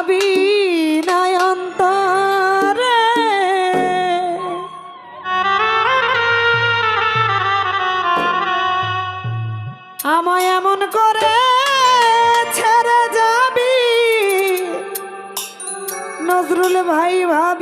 যাবি নয়ন্তরে। আমায় এমন করে ছেড়ে যাবি। নজরুল ভাই ভাব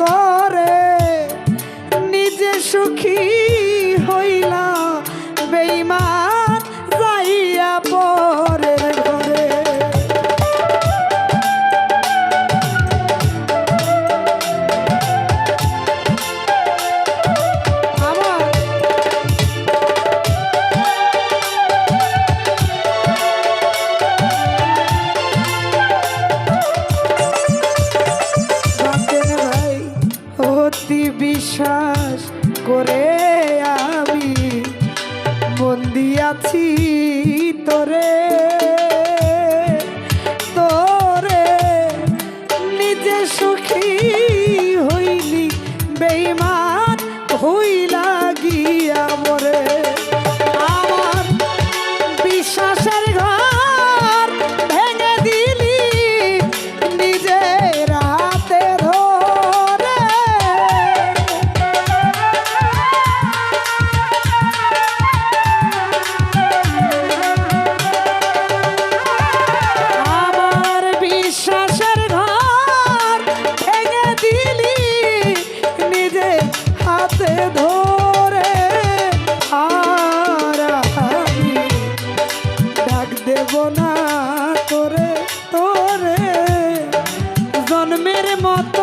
করে নিজে সুখী হইলা যদি বিশ্বাস করে আমি মন দিয়াছি তোরে। জন্মের মত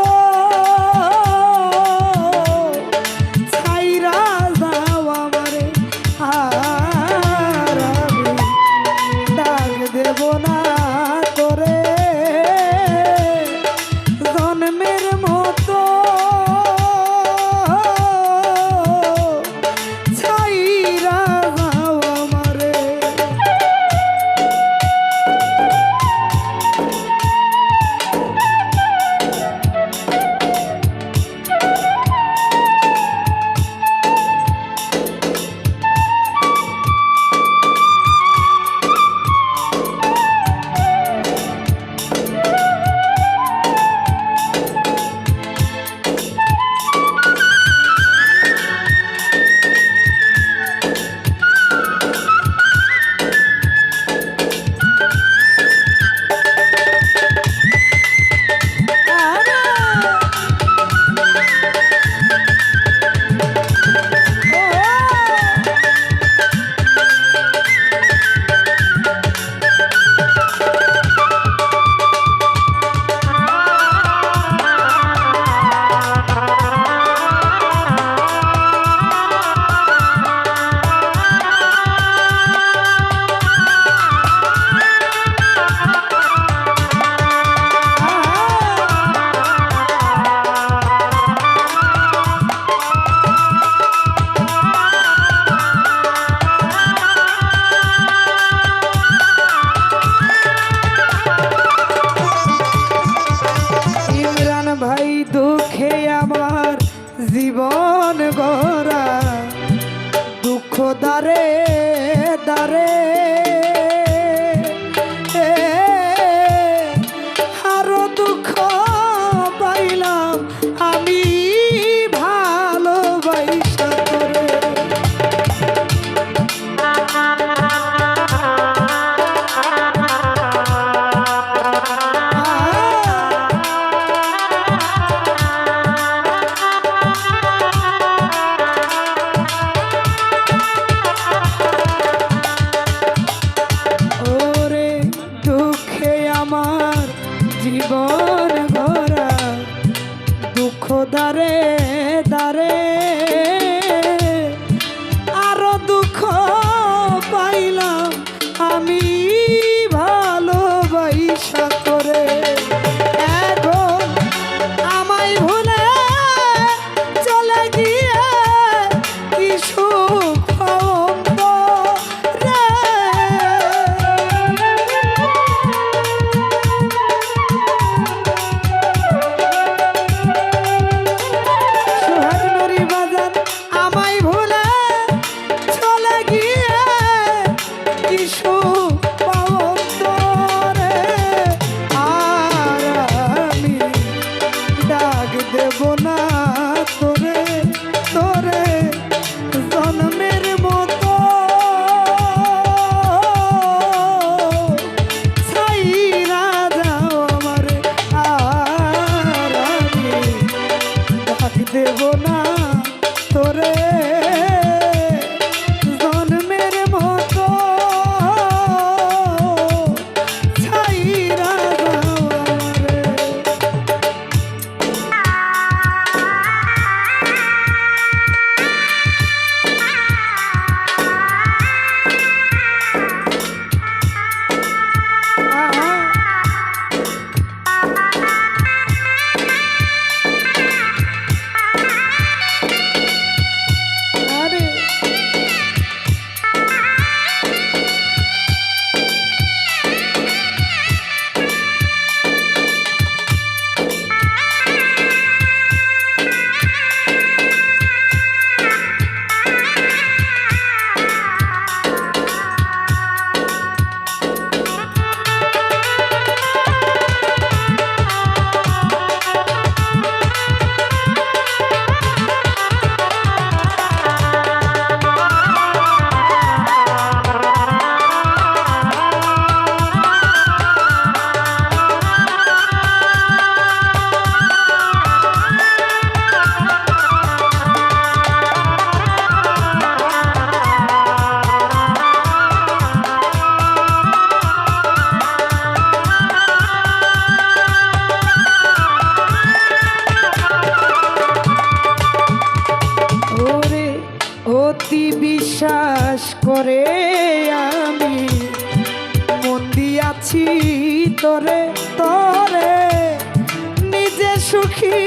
সুখী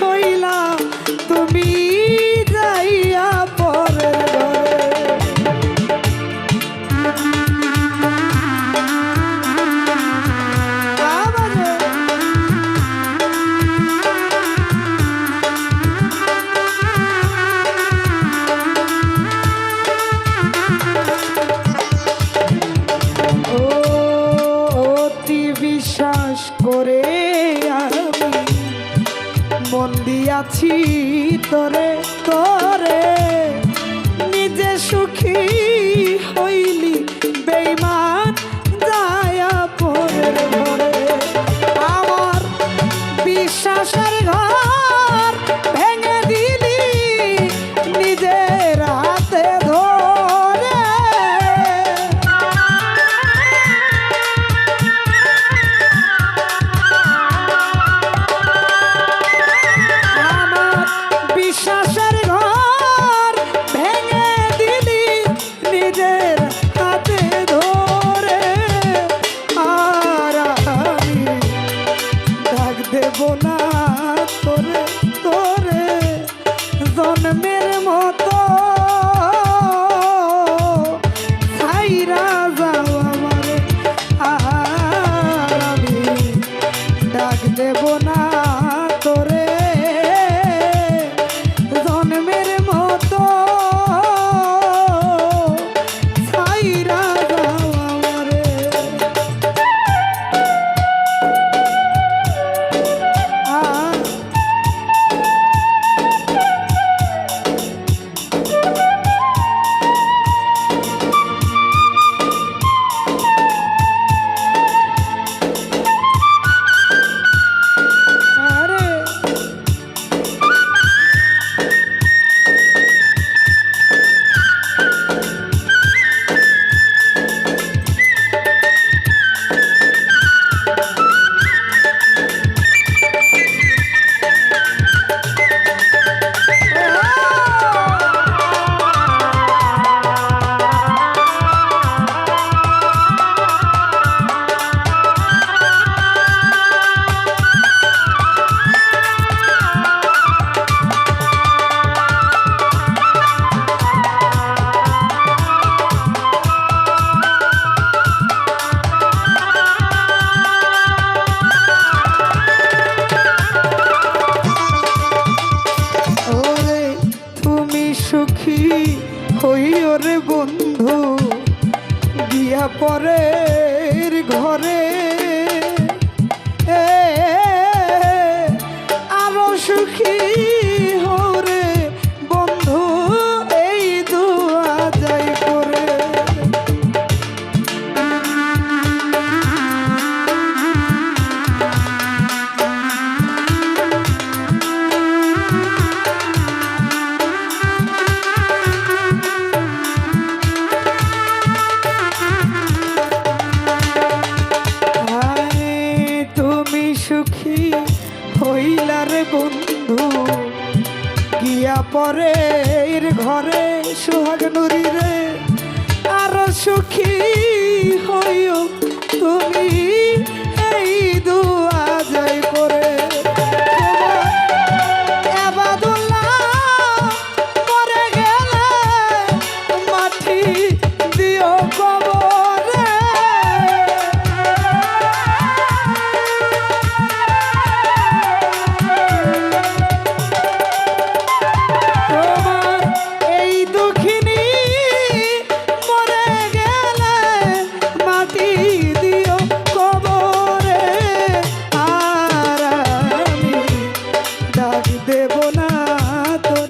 হইলা তুমি যাইয়া পরের বিশ্বাস করে আমি মন দিয়াছি তরে তরে। নিজে সুখী বন্ধু গিয়া পরের ঘরে ঘরে ঘরে সোহাগ নুরি